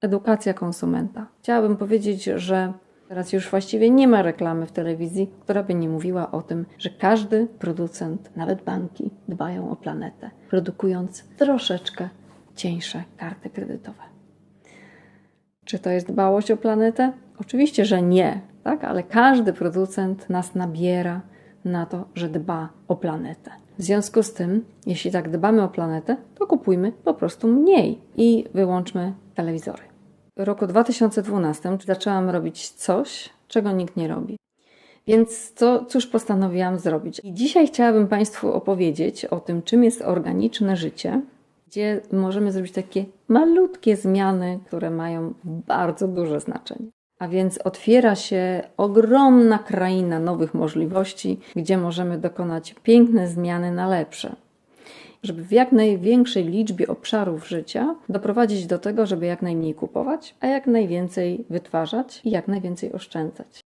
Edukacja konsumenta. Chciałabym powiedzieć, że teraz już właściwie nie ma reklamy w telewizji, która by nie mówiła o tym, że każdy producent, nawet banki, dbają o planetę, produkując troszeczkę cieńsze karty kredytowe. Czy to jest dbałość o planetę? Oczywiście, że nie, tak? ale każdy producent nas nabiera na to, że dba o planetę. W związku z tym, jeśli tak dbamy o planetę, to kupujmy po prostu mniej i wyłączmy telewizory. W roku 2012 zaczęłam robić coś, czego nikt nie robi. Więc co, cóż postanowiłam zrobić? I dzisiaj chciałabym Państwu opowiedzieć o tym, czym jest organiczne życie, gdzie możemy zrobić takie malutkie zmiany, które mają bardzo duże znaczenie. A więc otwiera się ogromna kraina nowych możliwości, gdzie możemy dokonać piękne zmiany na lepsze. Żeby w jak największej liczbie obszarów życia doprowadzić do tego, żeby jak najmniej kupować, a jak najwięcej wytwarzać i jak najwięcej oszczędzać.